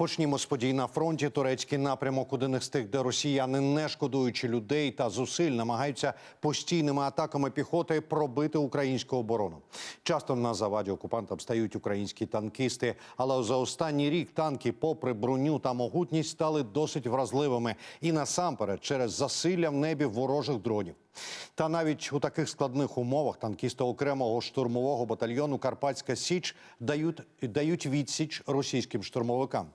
Почнімо з подій на фронті. Турецький напрямок один із тих, де росіяни, не шкодуючи людей та зусиль, намагаються постійними атаками піхоти пробити українську оборону. Часто на заваді окупантам стають українські танкісти, але за останній рік танки, попри броню та могутність, стали досить вразливими і насамперед через засилля в небі ворожих дронів. Та навіть у таких складних умовах танкісти окремого штурмового батальйону Карпатська Січ дають, дають відсіч російським штурмовикам.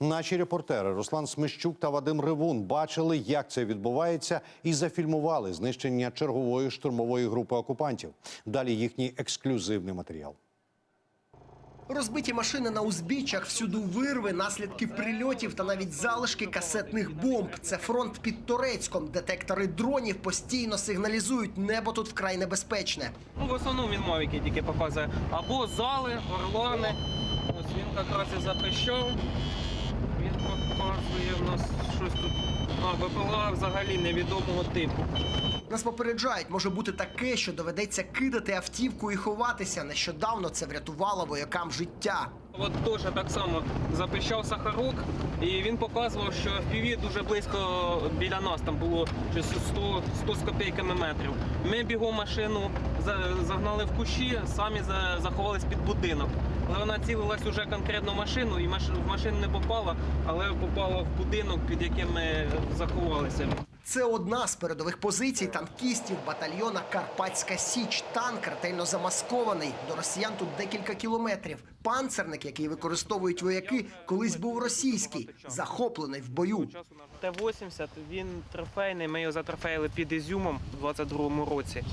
Наші репортери Руслан Смищук та Вадим Ривун бачили, як це відбувається, і зафільмували знищення чергової штурмової групи окупантів. Далі їхній ексклюзивний матеріал. Розбиті машини на узбіччях, всюди вирви, наслідки прильотів та навіть залишки касетних бомб. Це фронт під Торецьком. Детектори дронів постійно сигналізують, небо тут вкрай небезпечне. Ну, в основному він мавіки тільки показує. Або зали, орлани. Ось він якраз і запрещав. Він показує в нас щось тут. А, БПЛА взагалі невідомого типу. Нас попереджають, може бути таке, що доведеться кидати автівку і ховатися. Нещодавно це врятувало воякам життя. От теж так само запищав Сахарок, і він показував, що FPV дуже близько біля нас, там було щось 100, 100 з копійками метрів. Ми бігом машину загнали в кущі, самі заховались під будинок. Але вона цілилась уже конкретно в машину, і в машину не попала, але попала в будинок, під яким ми заховалися. Це одна з передових позицій танкістів батальйона Карпатська Січ. Танк ретельно замаскований. До росіян тут декілька кілометрів. Панцерник, який використовують вояки, колись був російський, захоплений в бою. Т-80, він трофейний, ми його затрофеїли під Ізюмом у 22-му році.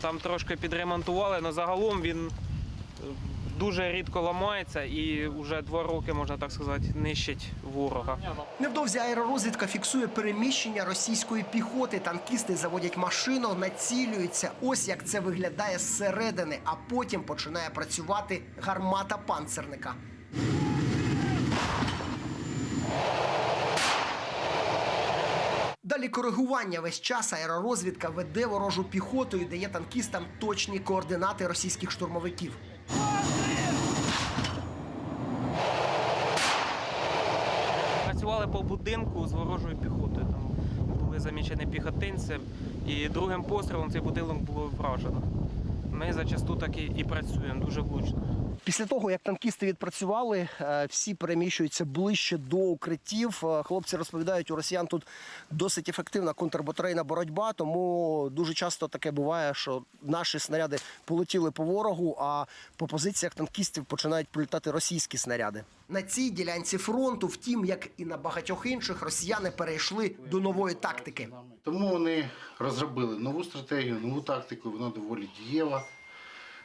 Там трошки підремонтували, але загалом він е, дуже рідко ламається і вже два роки, можна так сказати, нищить ворога. Невдовзі аеророзвідка фіксує переміщення російської піхоти. Танкісти заводять машину, націлюються. Ось як це виглядає зсередини, а потім починає працювати гармата панцерника. Далі коригування весь час аеророзвідка веде ворожу піхоту і дає танкістам точні координати російських штурмовиків. Працювали по будинку з ворожою піхотою. Там були замічені піхотинці, і другим пострілом цей будинок було вражено. Ми зачасту так і, і працюємо дуже влучно. Після того, як танкісти відпрацювали, е, всі переміщуються ближче до укриттів. Е, Хлопці розповідають, у росіян тут досить ефективна контрбатарейна боротьба, тому дуже часто таке буває, що наші снаряди полетіли по ворогу, а по позиціях танкістів починають прилітати російські снаряди. На цій ділянці фронту, втім, як і на багатьох інших, росіяни перейшли до нової тактики. Тому вони розробили нову стратегію, нову тактику, вона доволі дієва.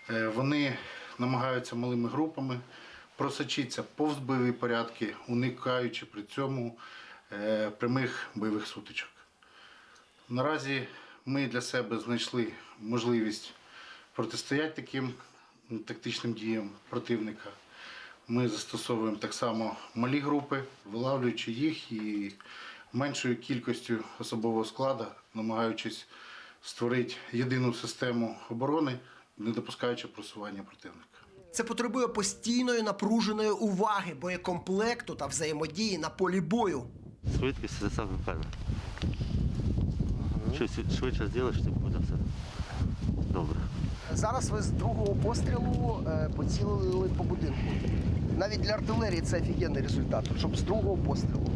Е, Вони намагаються малими групами просочитися повз бойові порядки, уникаючи при цьому е, прямих бойових сутичок. Наразі ми для себе знайшли можливість протистояти таким тактичним діям противника. Ми застосовуємо так само малі групи, вилавлюючи їх і меншою кількістю особового складу, намагаючись створити єдину систему оборони, не допускаючи просування противника. Це потребує постійної напруженої уваги, боєкомплекту та взаємодії на полі бою. Швидкість це саме перше. Що швидше зробиш, тим буде все добре. Зараз ви з другого пострілу е, поцілили по будинку. Навіть для артилерії це офігенний результат, щоб з другого пострілу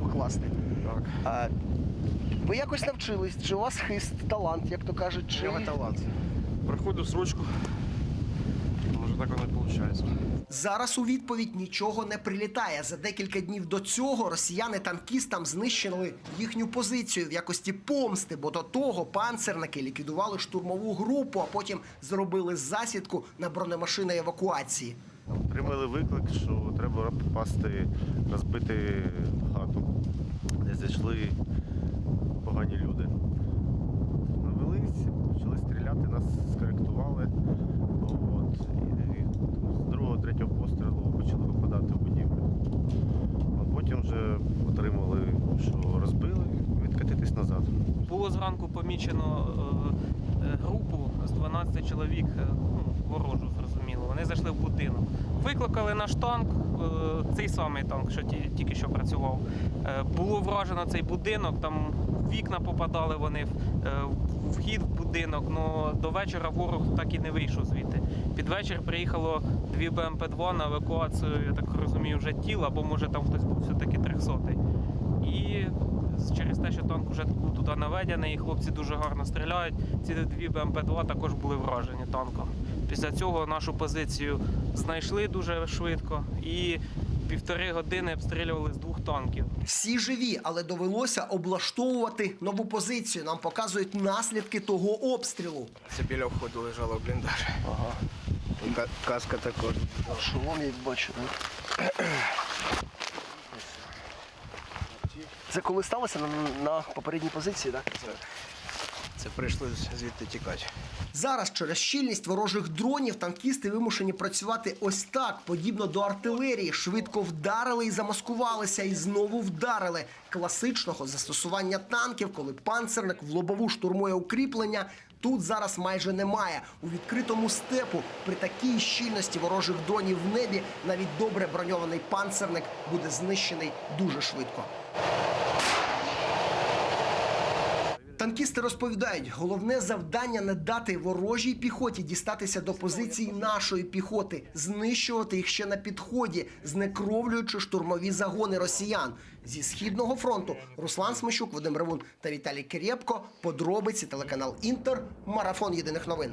покласти. Так. А, ви якось навчились, чи у вас хист, талант, як то кажуть, чи талант. Проходжу срочку. Може так воно і виходить. зараз у відповідь нічого не прилітає. За декілька днів до цього росіяни танкістам знищили їхню позицію в якості помсти, бо до того панцерники ліквідували штурмову групу, а потім зробили засідку на бронемашини евакуації. Отримали виклик, що треба попасти, розбити хату, де зайшли погані люди. Нас скоректували. От. І з другого, третього пострілу почали випадати в будівлю. Потім вже отримали, що розбили, відкатитись назад. Було зранку помічено е, е, групу з 12 чоловік. е, ну, ворожу, зрозуміло. Вони зайшли в будинок. Викликали наш танк, е, цей самий танк, що тільки що працював. Е, Було вражено цей будинок, там вікна попадали вони, е, вхід в будинок. але до вечора ворог так і не вийшов звідти. Під вечір приїхало дві БМП-2 на евакуацію, я так розумію, вже тіла, бо може там хтось був все-таки 300-й. І через те, що танк вже був туди наведений, і хлопці дуже гарно стріляють. Ці дві БМП-2 також були вражені танком. Після цього нашу позицію знайшли дуже швидко і півтори години обстрілювали з двох танків. Всі живі, але довелося облаштовувати нову позицію. Нам показують наслідки того обстрілу. Це біля входу лежало в бліндаж. Ага. Каска також. Шолом, як бачу, Це коли сталося на, на попередній позиції, так? Це прийшли звідти тікати. Зараз через щільність ворожих дронів танкісти вимушені працювати ось так, подібно до артилерії. Швидко вдарили і замаскувалися, і знову вдарили. Класичного застосування танків, коли панцерник в лобову штурмує укріплення. Тут зараз майже немає. У відкритому степу при такій щільності ворожих дронів в небі навіть добре броньований панцерник буде знищений дуже швидко. Танкісти розповідають, головне завдання не дати ворожій піхоті дістатися до позицій нашої піхоти, знищувати їх ще на підході, знекровлюючи штурмові загони росіян. Зі східного фронту Руслан Смещук, Вадим Ревун та Віталій Керєпко. Подробиці телеканал Інтер. Марафон єдиних новин.